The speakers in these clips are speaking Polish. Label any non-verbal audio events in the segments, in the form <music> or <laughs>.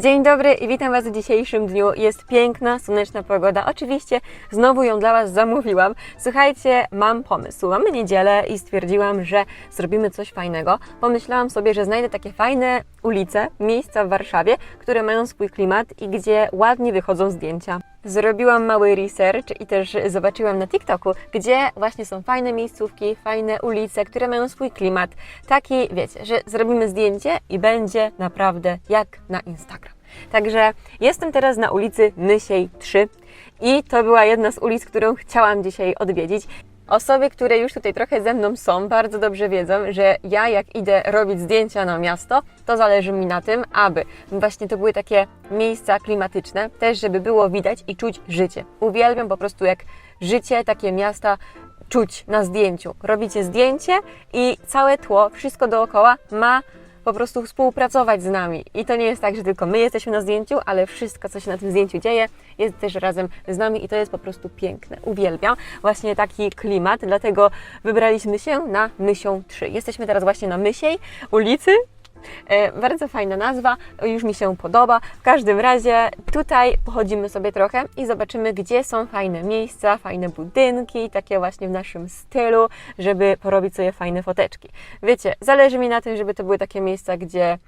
Dzień dobry i witam Was w dzisiejszym dniu. Jest piękna, słoneczna pogoda. Oczywiście znowu ją dla Was zamówiłam. Słuchajcie, mam pomysł. Mamy niedzielę i stwierdziłam, że zrobimy coś fajnego. Pomyślałam sobie, że znajdę takie fajne ulice, miejsca w Warszawie, które mają swój klimat i gdzie ładnie wychodzą zdjęcia. Zrobiłam mały research i też zobaczyłam na TikToku, gdzie właśnie są fajne miejscówki, fajne ulice, które mają swój klimat. Taki, wiecie, że zrobimy zdjęcie i będzie naprawdę jak na Instagram. Także jestem teraz na ulicy Nysiej 3 i to była jedna z ulic, którą chciałam dzisiaj odwiedzić. Osoby, które już tutaj trochę ze mną są, bardzo dobrze wiedzą, że ja jak idę robić zdjęcia na miasto, to zależy mi na tym, aby właśnie to były takie miejsca klimatyczne, też żeby było widać i czuć życie. Uwielbiam po prostu jak życie, takie miasta czuć na zdjęciu. Robicie zdjęcie i całe tło, wszystko dookoła ma po prostu współpracować z nami. I to nie jest tak, że tylko my jesteśmy na zdjęciu, ale wszystko, co się na tym zdjęciu dzieje, jest też razem z nami i to jest po prostu piękne. Uwielbiam właśnie taki klimat, dlatego wybraliśmy się na Mysią 3. Jesteśmy teraz właśnie na Mysiej ulicy. E, bardzo fajna nazwa, już mi się podoba. W każdym razie tutaj pochodzimy sobie trochę i zobaczymy, gdzie są fajne miejsca, fajne budynki, takie właśnie w naszym stylu, żeby porobić sobie fajne foteczki. Wiecie, zależy mi na tym, żeby to były takie miejsca, gdzie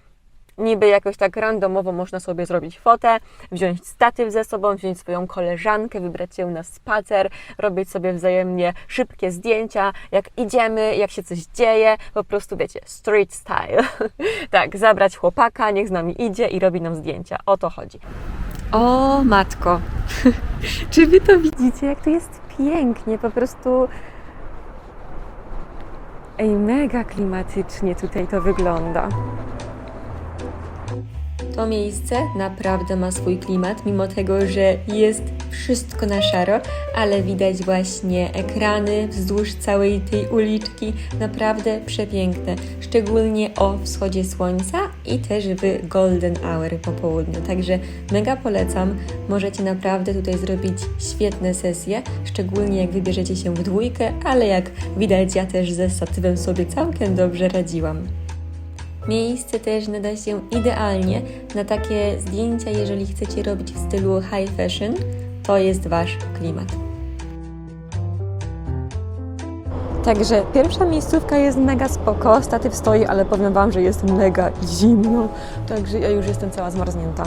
niby jakoś tak randomowo można sobie zrobić fotę, wziąć statyw ze sobą, wziąć swoją koleżankę, wybrać się na spacer, robić sobie wzajemnie szybkie zdjęcia, jak idziemy, jak się coś dzieje, po prostu wiecie, street style. <laughs> tak, zabrać chłopaka, niech z nami idzie i robi nam zdjęcia. O to chodzi. O matko, <laughs> czy wy to widzicie, jak to jest pięknie, po prostu Ej, mega klimatycznie tutaj to wygląda. To miejsce naprawdę ma swój klimat, mimo tego, że jest wszystko na szaro, ale widać właśnie ekrany wzdłuż całej tej uliczki. Naprawdę przepiękne, szczególnie o wschodzie słońca i też w golden hour po południu. Także mega polecam. Możecie naprawdę tutaj zrobić świetne sesje, szczególnie jak wybierzecie się w dwójkę, ale jak widać, ja też ze statywem sobie całkiem dobrze radziłam. Miejsce też nada się idealnie na takie zdjęcia, jeżeli chcecie robić w stylu high fashion, to jest Wasz klimat. Także pierwsza miejscówka jest mega spoko, statyw stoi, ale powiem Wam, że jest mega zimno, także ja już jestem cała zmarznięta.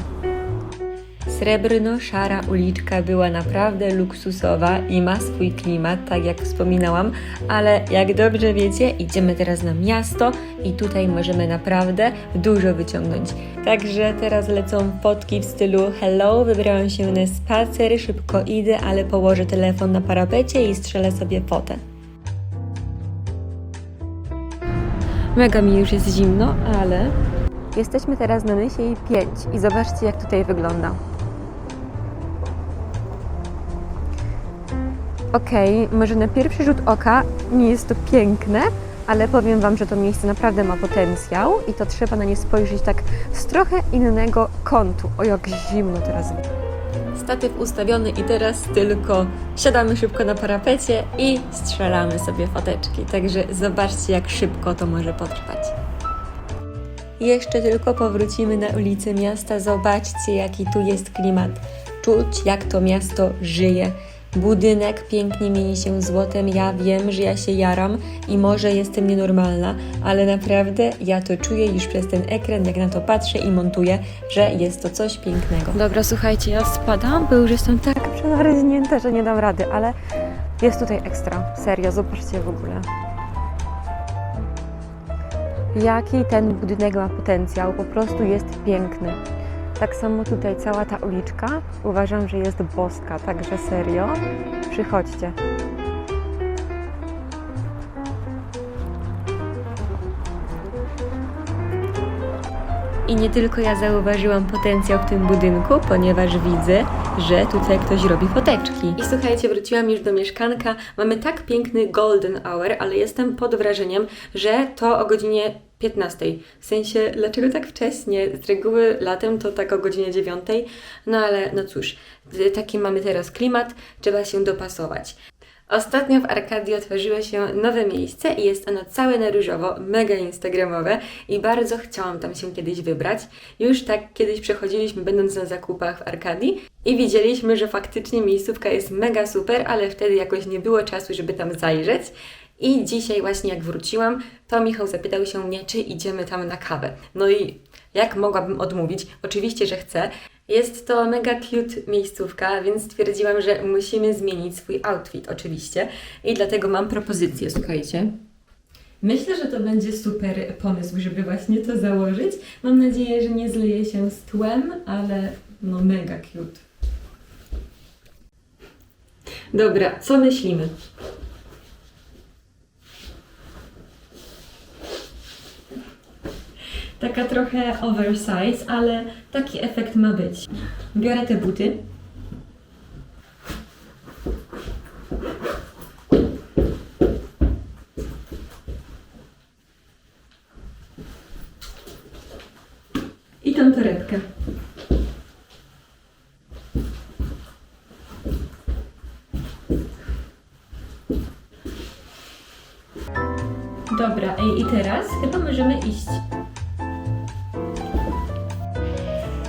Srebrno-szara uliczka była naprawdę luksusowa i ma swój klimat, tak jak wspominałam, ale jak dobrze wiecie, idziemy teraz na miasto i tutaj możemy naprawdę dużo wyciągnąć. Także teraz lecą fotki w stylu hello, wybrałam się na spacer, szybko idę, ale położę telefon na parapecie i strzelę sobie fotę. Mega mi już jest zimno, ale jesteśmy teraz na Nysiej 5 i zobaczcie jak tutaj wygląda. Okej, może na pierwszy rzut oka nie jest to piękne, ale powiem Wam, że to miejsce naprawdę ma potencjał i to trzeba na nie spojrzeć tak z trochę innego kątu. O, jak zimno teraz. Statyw ustawiony i teraz tylko siadamy szybko na parapecie i strzelamy sobie foteczki. Także zobaczcie, jak szybko to może potrwać. Jeszcze tylko powrócimy na ulicę miasta. Zobaczcie, jaki tu jest klimat. Czuć, jak to miasto żyje. Budynek pięknie mieni się złotem. Ja wiem, że ja się jaram i może jestem nienormalna, ale naprawdę ja to czuję już przez ten ekran, jak na to patrzę i montuję, że jest to coś pięknego. Dobra, słuchajcie, ja spadam, bo już jestem tak przemarznięta, że nie dam rady, ale jest tutaj ekstra. Serio, zobaczcie w ogóle. Jaki ten budynek ma potencjał, po prostu jest piękny. Tak samo tutaj cała ta uliczka uważam, że jest boska, także serio, przychodźcie. I nie tylko ja zauważyłam potencjał w tym budynku, ponieważ widzę, że tutaj ktoś robi foteczki. I słuchajcie, wróciłam już do mieszkanka. Mamy tak piękny golden hour, ale jestem pod wrażeniem, że to o godzinie 15. W sensie, dlaczego tak wcześnie? Z reguły latem to tak o godzinie 9. No ale no cóż, taki mamy teraz klimat, trzeba się dopasować. Ostatnio w Arkadii otworzyło się nowe miejsce i jest ono całe na różowo, mega instagramowe i bardzo chciałam tam się kiedyś wybrać. Już tak kiedyś przechodziliśmy będąc na zakupach w Arkadii i widzieliśmy, że faktycznie miejscówka jest mega super, ale wtedy jakoś nie było czasu, żeby tam zajrzeć. I dzisiaj właśnie jak wróciłam, to Michał zapytał się mnie, czy idziemy tam na kawę. No i jak mogłabym odmówić? Oczywiście, że chcę. Jest to mega cute miejscówka, więc stwierdziłam, że musimy zmienić swój outfit oczywiście. I dlatego mam propozycję, słuchajcie. Myślę, że to będzie super pomysł, żeby właśnie to założyć. Mam nadzieję, że nie zleje się z tłem, ale no mega cute. Dobra, co myślimy? Taka trochę oversize, ale taki efekt ma być. Biorę te buty. I tą torebkę. Dobra, i teraz chyba możemy iść.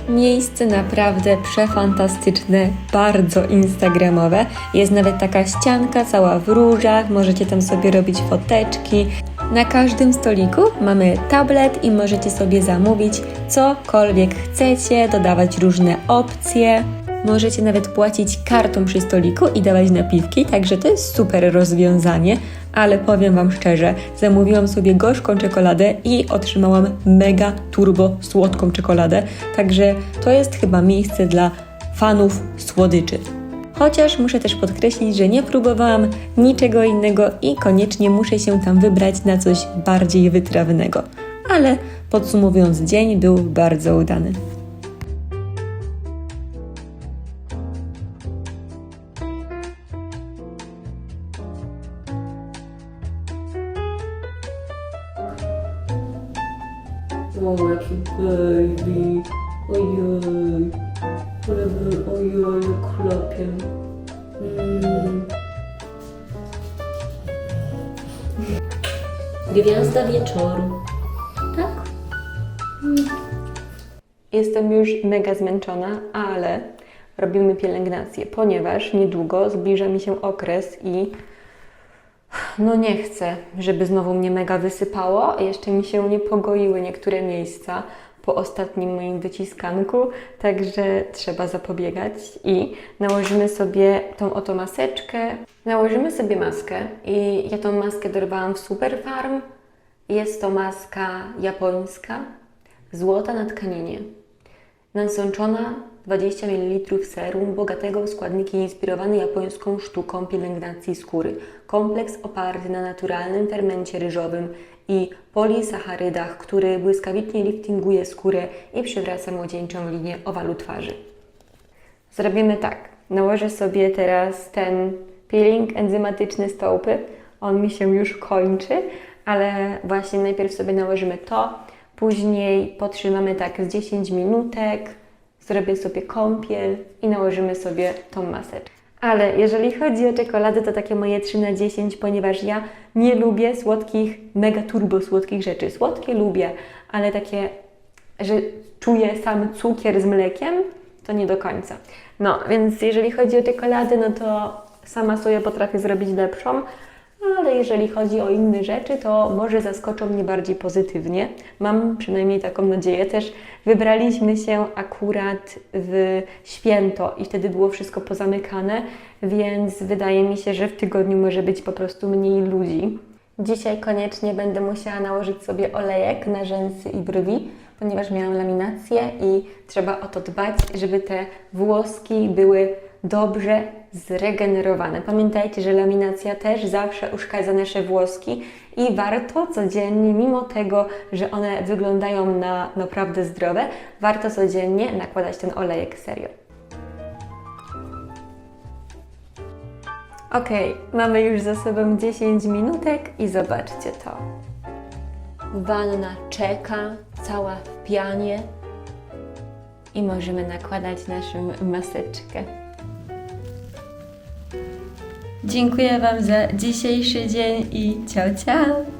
Miejsce naprawdę przefantastyczne, bardzo instagramowe. Jest nawet taka ścianka cała w różach, możecie tam sobie robić foteczki. Na każdym stoliku mamy tablet i możecie sobie zamówić cokolwiek chcecie, dodawać różne opcje. Możecie nawet płacić kartą przy stoliku i dawać napiwki, także to jest super rozwiązanie, ale powiem Wam szczerze, zamówiłam sobie gorzką czekoladę i otrzymałam mega turbo słodką czekoladę, także to jest chyba miejsce dla fanów słodyczy. Chociaż muszę też podkreślić, że nie próbowałam niczego innego i koniecznie muszę się tam wybrać na coś bardziej wytrawnego. Ale podsumowując, dzień był bardzo udany. O, jaki baby. Ojej. Ale ojej, chlapie. Mm. Gwiazda wieczoru. Tak? Jestem już mega zmęczona, ale robimy pielęgnację, ponieważ niedługo zbliża mi się okres i no nie chcę, żeby znowu mnie mega wysypało. Jeszcze mi się nie pogoiły niektóre miejsca po ostatnim moim wyciskanku, także trzeba zapobiegać i nałożymy sobie tą oto maseczkę. Nałożymy sobie maskę i ja tą maskę dorwałam w Superfarm. Jest to maska japońska, złota na tkaninie. Nasączona 20 ml serum bogatego w składniki inspirowany japońską sztuką pielęgnacji skóry. Kompleks oparty na naturalnym fermencie ryżowym i polisacharydach, który błyskawicznie liftinguje skórę i przywraca młodzieńczą linię owalu twarzy. Zrobimy tak. Nałożę sobie teraz ten peeling enzymatyczny stopy. On mi się już kończy, ale właśnie najpierw sobie nałożymy to, później potrzymamy tak z 10 minutek, zrobię sobie kąpiel i nałożymy sobie tą maseczkę. Ale jeżeli chodzi o czekoladę, to takie moje 3 na 10, ponieważ ja nie lubię słodkich, mega turbo słodkich rzeczy. Słodkie lubię, ale takie, że czuję sam cukier z mlekiem, to nie do końca. No, więc jeżeli chodzi o czekoladę, no to sama sobie potrafię zrobić lepszą, ale jeżeli chodzi o inne rzeczy, to może zaskoczą mnie bardziej pozytywnie. Mam przynajmniej taką nadzieję. Też wybraliśmy się akurat w święto i wtedy było wszystko pozamykane, więc wydaje mi się, że w tygodniu może być po prostu mniej ludzi. Dzisiaj koniecznie będę musiała nałożyć sobie olejek na rzęsy i brwi, ponieważ miałam laminację i trzeba o to dbać, żeby te włoski były dobrze zregenerowane. Pamiętajcie, że laminacja też zawsze uszkadza nasze włoski i warto codziennie, mimo tego, że one wyglądają na naprawdę zdrowe, warto codziennie nakładać ten olejek serio. Ok, mamy już za sobą 10 minutek i zobaczcie to. Wanna czeka, cała w pianie i możemy nakładać naszą maseczkę. Dziękuję Wam za dzisiejszy dzień i ciao, ciao!